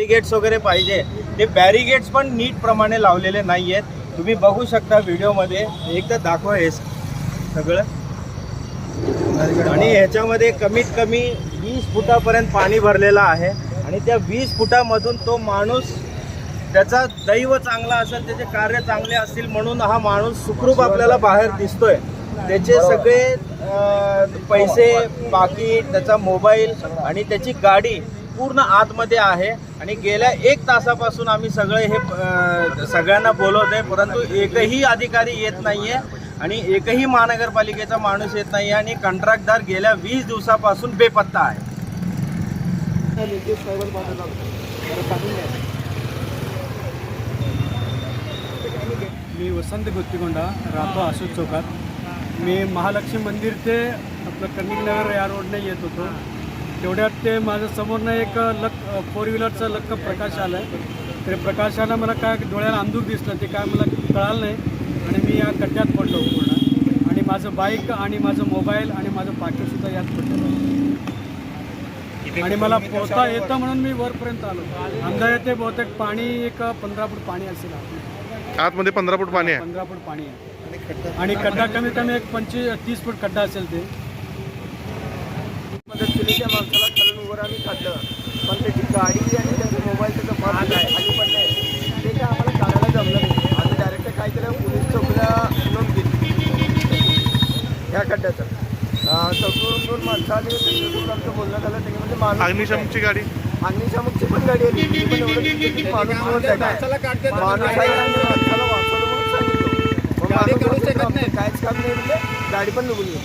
Barricades वगैरे पाहिजे. ते बॅरिगेट्स पण नीट प्रमाणे लावलेले नाही आहेत तुम्ही बघू शकता व्हिडिओमध्ये एकदा दाखवा हे सगळं. आणि ह्याच्यामध्ये कमीत कमी वीस फुटापर्यंत पाणी भरलेलं आहे. आणि त्या वीस फुटामधून तो माणूस त्याचा दैव चांगला असेल त्याचे कार्य चांगले असतील म्हणून हा माणूस सुखरूप आपल्याला बाहेर दिसतोय. त्याचे सगळे पैसे बाकी त्याचा मोबाईल आणि त्याची गाडी पूर्ण आतमध्ये आहे आणि गेल्या एक तासापासून आम्ही सगळे हे सगळ्यांना सगळ्यांना आहे परंतु एकही अधिकारी येत नाही आहे आणि एकही महानगरपालिकेचा माणूस येत नाही आणि कंत्राटदार गेल्या वीस दिवसापासून बेपत्ता आहे. मी वसंत गुत्तीकोंडा राहतो अशोक चौकात. मी महालक्ष्मी मंदिर ते आपलं कर्णिकनगर या रोडने येत होतो. तेवढ्यात ते माझ्या समोरनं एक लक फोर व्हीलरचा लक्क प्रकाश आला आहे ते प्रकाशानं मला काय डोळ्याला अंधूक दिसलं ते काय मला कळालं नाही. आणि मी या खड्ड्यात पडलो पूर्ण. आणि माझं बाईक आणि माझं मोबाईल आणि माझं पाकीटसुद्धा यात पडलं. आणि मला पोहता येतं म्हणून मी वरपर्यंत आलो. अंदाज येते बहुतेक पाणी एक पंधरा फूट पाणी असेल आतमध्ये. आतमध्ये पंधरा फूट पाणी आहे. पंधरा फूट पाणी आहे. आणि खड्डा कमीत कमी एक पंचवीस तीस फूट खड्डा असेल ते. त्या माणसाला खालून वर आम्ही काढलं पण त्याची गाडी आणि त्याचा मोबाईल त्याचा भाग आहे खाली पडले ते काय आम्हाला काढायला जमलं नाही. आम्ही डायरेक्ट काय केलं पोलीस चौकीला नोंद ह्या खड्ड्याचं. चौकीवरून दोन माणसं आली आमचं बोलणं झालं त्याच्यामध्ये माणूस अग्निशमची गाडी? अग्निशामकची पण गाडी आली ती पण एवढं दिसलं की माणूस वर जायचा आहे. माणूस आहे आणि माणसाला वाचवलं म्हणून सांगितलं. मग माणूस बोलतो, "आमचं काहीच काम नाही म्हणजे गाडी पण निघून गेली.